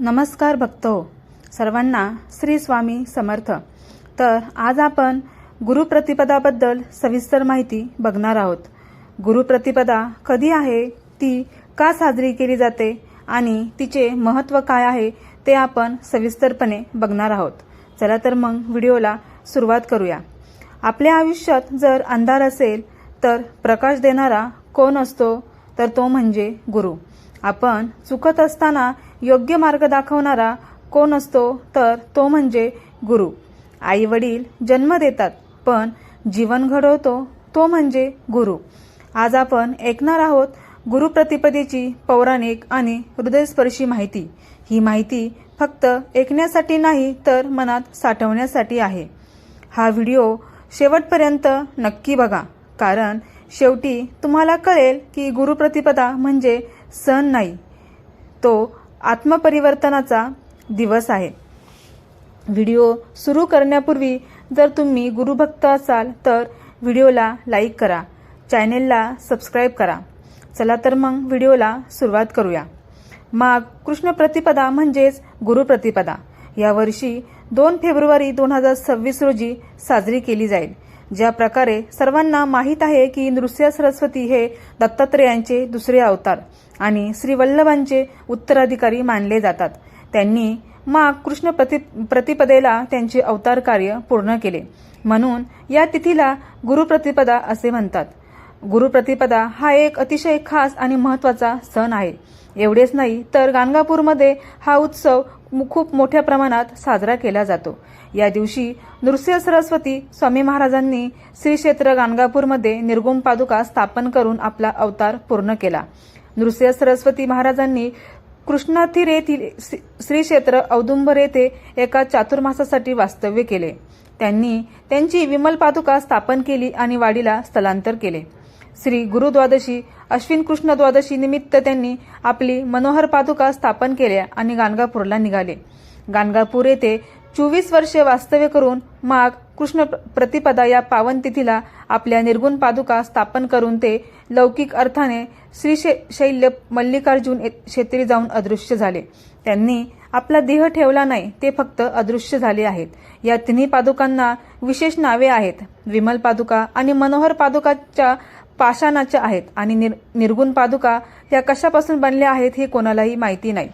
नमस्कार भक्तो. सर्वांना श्री स्वामी समर्थ. तर आज आपण गुरुप्रतिपदाबद्दल सविस्तर माहिती बघणार आहोत. गुरुप्रतिपदा कधी आहे? ती का साजरी केली जाते? आणि तिचे महत्त्व काय आहे? ते आपण सविस्तरपणे बघणार आहोत. चला तर मग व्हिडिओला सुरुवात करूया. आपल्या आयुष्यात जर अंधार असेल तर प्रकाश देणारा कोण असतो? तर तो म्हणजे गुरु. आपण चुकत असताना योग्य मार्ग दाखवणारा कोण असतो तर तो म्हणजे गुरु. आई वडील जन्म देतात पण जीवन घडवतो तो म्हणजे गुरु. आज आपण ऐकणार आहोत गुरुप्रतिपदेची पौराणिक आणि हृदयस्पर्शी माहिती. ही माहिती फक्त ऐकण्यासाठी नाही तर मनात साठवण्यासाठी आहे. हा व्हिडिओ शेवटपर्यंत नक्की बघा कारण शेवटी तुम्हाला कळेल की गुरुप्रतिपदा म्हणजे सण नाही. तो आत्मपरिवर्तनाचा दिवस आहे. व्हिडिओ सुरू करण्यापूर्वी जर तुम्ही गुरुभक्त असाल तर व्हिडिओला लाईक करा. चॅनेलला सबस्क्राईब करा. चला तर मग व्हिडिओला सुरुवात करूया. माघ कृष्ण प्रतिपदा म्हणजेच गुरुप्रतिपदा यावर्षी दोन फेब्रुवारी दोन हजार सव्वीस रोजी साजरी केली जाईल. ज्या प्रकारे सर्वांना माहीत आहे की नृसिंह सरस्वती हे दत्तात्रेयांचे दुसरे अवतार आणि श्री वल्लभांचे उत्तराधिकारी मानले जातात. त्यांनी मा कृष्ण प्रति प्रतिपदेला त्यांचे अवतार कार्य पूर्ण केले. म्हणून या तिथीला गुरुप्रतिपदा असे म्हणतात. गुरुप्रतिपदा हा एक अतिशय खास आणि महत्त्वाचा सण आहे. एवढेच नाही तर गाणगापूरमध्ये हा उत्सव खूप मोठ्या प्रमाणात साजरा केला जातो. या दिवशी नृसिंह सरस्वती स्वामी महाराजांनी श्री क्षेत्र गाणगापूरमध्ये निर्गुण पादुका स्थापन करून आपला अवतार पूर्ण केला. नृसिंह सरस्वती महाराजांनी कृष्णातीर येथील श्री क्षेत्र औदुंबर येथे एका चातुर्मासासाठी वास्तव्य केले. त्यांनी त्यांची विमल पादुका स्थापन केली आणि वाडीला स्थलांतर केले. श्री गुरुद्वादशी अश्विन कृष्ण द्वादशी निमित्त त्यांनी आपली मनोहर पादुका स्थापन केल्या आणि गाणगापूरला निघाले. गाणगापूर येथे चोवीस वर्षे वास्तव्य करून माघ कृष्ण प्रतिपदा या पावन तिथीला आपल्या निर्गुण पादुका स्थापन करून ते लौकिक अर्थाने श्री शैल्य मल्लिकार्जुन क्षेत्री जाऊन अदृश्य झाले. त्यांनी आपला देह ठेवला नाही ते फक्त अदृश्य झाले आहेत. या तिन्ही पादुकांना विशेष नावे आहेत. विमल पादुका आणि मनोहर पादुकाच्या पाषाणाच्या आहेत आणि निर्गुण पादुका या कशापासून बनल्या आहेत हे कोणालाही माहिती नाही.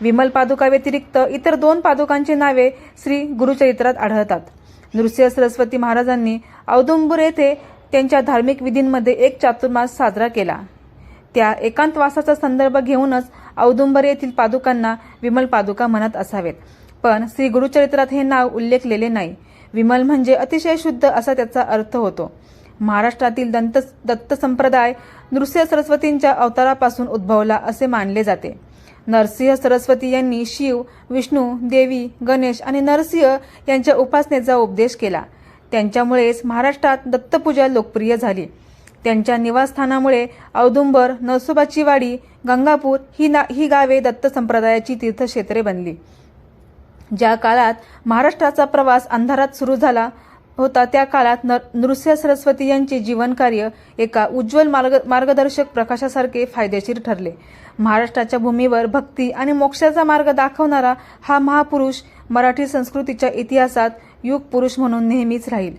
विमल पादुका व्यतिरिक्त इतर दोन पादुकांची नावे श्री गुरुचरित्रात आढळतात. नृसिंह सरस्वती महाराजांनी औदुंबूर येथे त्यांच्या धार्मिक विधींमध्ये एक चातुर्मास साजरा केला. त्या एकांतवासाचा संदर्भ घेऊनच औदुंबर येथील पादुकांना विमल पादुका म्हणत असावेत. पण श्री गुरुचरित्रात हे नाव उल्लेखलेले नाही. विमल म्हणजे अतिशय शुद्ध असा त्याचा अर्थ होतो. महाराष्ट्रातील दंत दत्त संप्रदाय नृसिंह सरस्वतींच्या अवतारापासून उद्भवला असे मानले जाते. नरसिंह सरस्वती यांनी शिव विष्णू देवी गणेश आणि नरसिंह यांच्या उपासनेचा उपदेश केला. त्यांच्यामुळेच महाराष्ट्रात दत्तपूजा लोकप्रिय झाली. त्यांच्या निवासस्थानामुळे औदुंबर नरसोबाची वाडी गंगापूर ही ना ही गावे दत्त संप्रदायाची तीर्थक्षेत्रे बनली. ज्या काळात महाराष्ट्राचा प्रवास अंधारात सुरू झाला होता. त्या काळात नृसिंह सरस्वती यांचे जीवनकार्य एका उज्ज्वल मार्ग मार्गदर्शक प्रकाशासारखे फायदेशीर ठरले. महाराष्ट्राच्या भूमीवर भक्ती आणि मोक्षाचा मार्ग दाखवणारा हा महापुरुष मराठी संस्कृतीच्या इतिहासात युग पुरुष म्हणून नेहमीच राहील.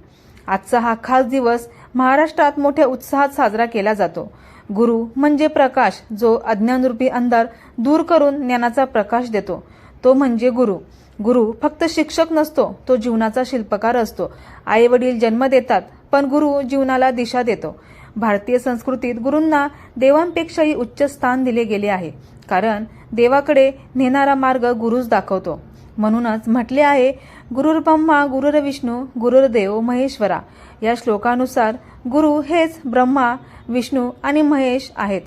आजचा हा खास दिवस महाराष्ट्रात मोठ्या उत्साहात साजरा केला जातो. गुरु म्हणजे प्रकाश जो अज्ञानरूपी अंधार दूर करून ज्ञानाचा प्रकाश देतो. तो म्हणजे गुरु. गुरु फक्त शिक्षक नसतो तो जीवनाचा शिल्पकार असतो. आई वडील जन्म देतात पण गुरु जीवनाला दिशा देतो. भारतीय संस्कृतीत गुरूंना देवांपेक्षाही उच्च स्थान दिले गेले आहे. कारण देवाकडे नेणारा मार्ग गुरुच दाखवतो. म्हणूनच म्हटले आहे गुरुर ब्रह्मा गुरुर विष्णू गुरुर्देव महेश्वरा. या श्लोकानुसार गुरु हेच ब्रह्मा विष्णू आणि महेश आहेत.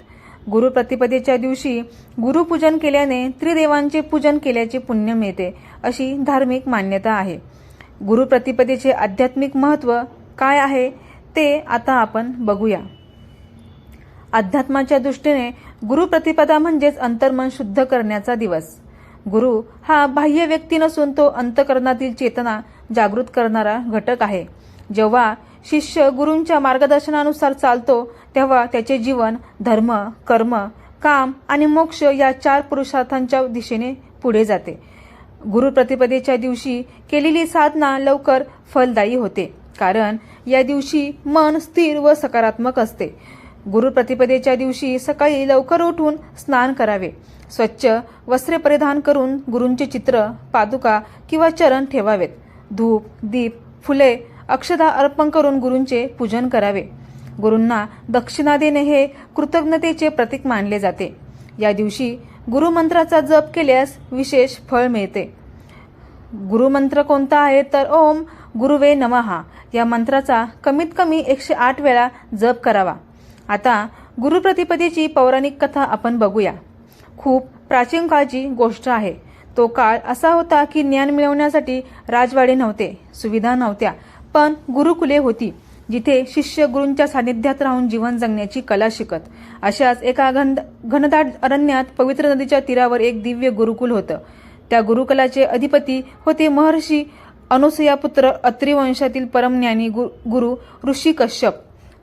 गुरुप्रतिपदेच्या दिवशी गुरुपूजन केल्याने त्रिदेवांचे पूजन केल्याचे पुण्य मिळते अशी धार्मिक मान्यता आहे. गुरुप्रतिपदेचे आध्यात्मिक महत्त्व काय आहे ते आता आपण बघूया. अध्यात्माच्या दृष्टीने गुरुप्रतिपदा म्हणजेच अंतर्मन शुद्ध करण्याचा दिवस. गुरु हा बाह्य व्यक्ती नसून तो अंतकरणातील चेतना जागृत करणारा घटक आहे. जेव्हा शिष्य गुरूंच्या मार्गदर्शनानुसार चालतो तेव्हा त्याचे जीवन धर्म कर्म काम आणि मोक्ष या चार पुरुषार्थांच्या दिशेने पुढे जाते. गुरुप्रतिपदेच्या दिवशी केलेली साधना लवकर फलदायी होते कारण या दिवशी मन स्थिर व सकारात्मक असते. गुरुप्रतिपदेच्या दिवशी सकाळी लवकर उठून स्नान करावे. स्वच्छ वस्त्रे परिधान करून गुरूंचे चित्र पादुका किंवा चरण ठेवावेत. धूप दीप फुले अक्षदा अर्पण करून गुरूंचे पूजन करावे. गुरूंना दक्षिणा देणे हे कृतज्ञतेचे प्रतीक मानले जाते. या दिवशी गुरुमंत्राचा जप केल्यास विशेष फळ मिळते. गुरुमंत्र कोणता आहे तर ओम गुरुवे नमहा. या मंत्राचा कमीत कमी एकशे आठ वेळा जप करावा. आता गुरुप्रतिपदेची पौराणिक कथा आपण बघूया. खूप प्राचीन काळची गोष्ट आहे. तो काळ असा होता की ज्ञान मिळवण्यासाठी राजवाडे नव्हते सुविधा नव्हत्या पण गुरुकुले होती जिथे शिष्य गुरूंच्या सानिध्यात राहून जीवन जगण्याची कला शिकत. अशाच एका घन घनदाट अरण्यात पवित्र नदीच्या तीरावर एक दिव्य गुरुकुल होतं. त्या गुरुकुलाचे अधिपती होते महर्षी अनुसयापुत्र अत्रिवंशातील परमज्ञानी गुरु गुरु ऋषी कश्यप.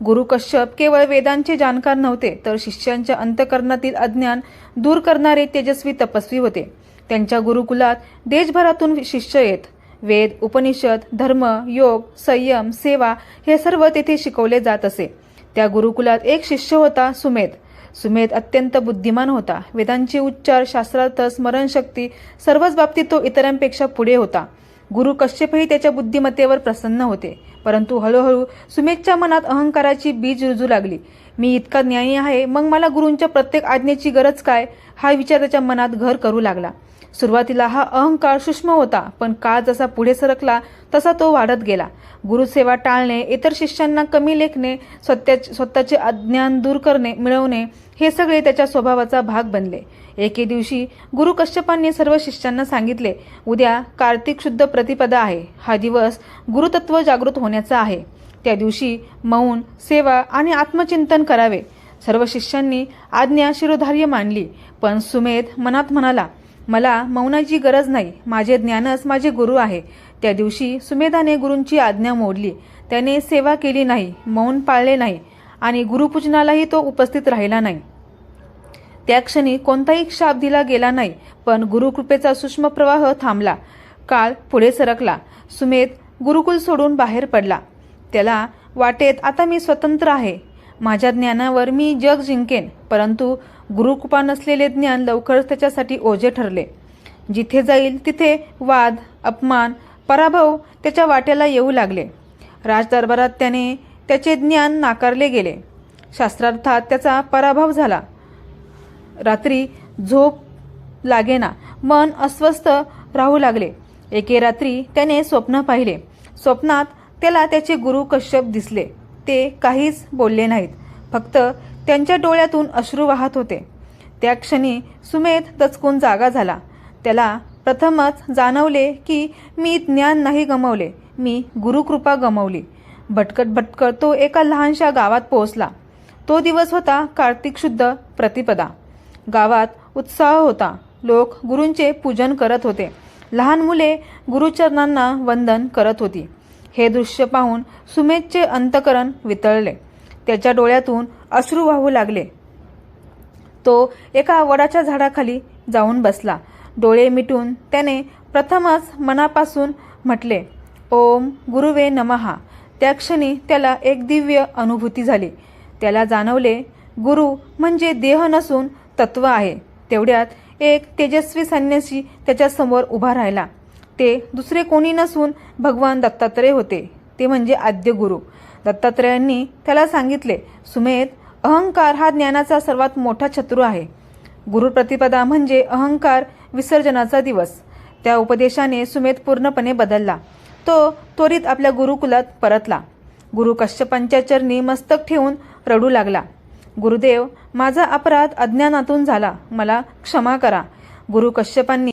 गुरु कश्यप केवळ वेदांचे जाणकार नव्हते तर शिष्यांच्या अंतकरणातील अज्ञान दूर करणारे तेजस्वी तपस्वी होते. त्यांच्या गुरुकुलात देशभरातून शिष्य येत. वेद उपनिषद धर्म योग संयम सेवा हे सर्व तेथे शिकवले जात असे. त्या गुरुकुलात एक शिष्य होता सुमेध. सुमेध अत्यंत बुद्धिमान होता. वेदांचे उच्चार शास्त्रार्थ स्मरणशक्ती सर्वच बाबतीत तो इतरांपेक्षा पुढे होता. गुरु कश्यपही त्याच्या बुद्धिमत्तेवर प्रसन्न होते. परंतु हळूहळू सुमेधच्या मनात अहंकाराची बीज रुजू लागली. मी इतका ज्ञानी आहे मग मला गुरूंच्या प्रत्येक आज्ञेची गरज काय? हा विचार त्याच्या मनात घर करू लागला. सुरुवातीला हा अहंकार सूक्ष्म होता पण काळ जसा पुढे सरकला तसा तो वाढत गेला. गुरुसेवा टाळणे इतर शिष्यांना कमी लेखणे स्वतः स्वतःचे अज्ञान दूर करणे मिळवणे हे सगळे त्याच्या स्वभावाचा भाग बनले. एके दिवशी गुरु कश्यपांनी सर्व शिष्यांना सांगितले उद्या कार्तिक शुद्ध प्रतिपदा आहे. हा दिवस गुरुतत्व जागृत होण्याचा आहे. त्या दिवशी मौन सेवा आणि आत्मचिंतन करावे. सर्व शिष्यांनी आज्ञा शिरोधार्य मानली पण सुमेध मनात म्हणाला मला मौनाची गरज नाही. माझे ज्ञानच माझे गुरु आहे. त्या दिवशी सुमेधाने गुरूंची आज्ञा मोडली. त्याने सेवा केली नाही मौन पाळले नाही आणि गुरुपूजनालाही तो उपस्थित राहिला नाही. त्या क्षणी कोणताही शाप दिला गेला नाही पण गुरुकृपेचा सूक्ष्म प्रवाह थांबला. काळ पुढे सरकला. सुमेध गुरुकुल सोडून बाहेर पडला. त्याला वाटेत आता मी स्वतंत्र आहे. माझ्या ज्ञानावर मी जग जिंकेन परंतु गुरुकृपा नसलेले ज्ञान लवकरच त्याच्यासाठी ओझे ठरले. जिथे जाईल तिथे वाद अपमान पराभव त्याच्या वाट्याला येऊ लागले. राजदरबारात त्याने त्याचे ज्ञान नाकारले गेले. शास्त्रार्थात त्याचा पराभव झाला. रात्री झोप लागेना मन अस्वस्थ राहू लागले. एके रात्री त्याने स्वप्न पाहिले. स्वप्नात त्याला त्याचे गुरु कश्यप दिसले. ते काहीच बोलले नाहीत. फक्त त्यांच्या डोळ्यातून अश्रू वाहत होते. त्या क्षणी सुमेध दचकून जागा झाला. त्याला प्रथमच जाणवले की मी ज्ञान नाही गमवले. मी गुरुकृपा गमवली. भटकत भटकत तो एका लहानशा गावात पोहोचला. तो दिवस होता कार्तिक शुद्ध प्रतिपदा. गावात उत्साह होता. लोक गुरूंचे पूजन करत होते. लहान मुले गुरुचरणांना वंदन करत होती. हे दृश्य पाहून सुमेधचे अंतकरण वितळले. त्याच्या डोळ्यातून अश्रू वाहू लागले. तो एका वडाच्या झाडाखाली जाऊन बसला. डोळे मिटून त्याने प्रथमच मनापासून म्हटले ओम गुरुवे नमहा. त्या क्षणी त्याला एक दिव्य अनुभूती झाली. त्याला जाणवले गुरु म्हणजे देह नसून तत्व आहे. तेवढ्यात एक तेजस्वी संन्यासी त्याच्यासमोर उभा राहिला. ते दुसरे कोणी नसून भगवान दत्तात्रय होते. ते म्हणजे आद्य गुरु. दत्तात्रयांनी त्याला सांगितले सुमेध अहंकार हा ज्ञानाचा सर्वात मोठा शत्रू आहे. गुरुप्रतिपदा म्हणजे अहंकार विसर्जनाचा दिवस. त्या उपदेशाने सुमेध पूर्णपणे बदलला. तो त्वरित आपल्या गुरुकुलात परतला. गुरु कश्यपांच्या चरणी मस्तक ठेवून रडू लागला. गुरुदेव माझा अपराध अज्ञानातून झाला. मला क्षमा करा. गुरु कश्यपांनी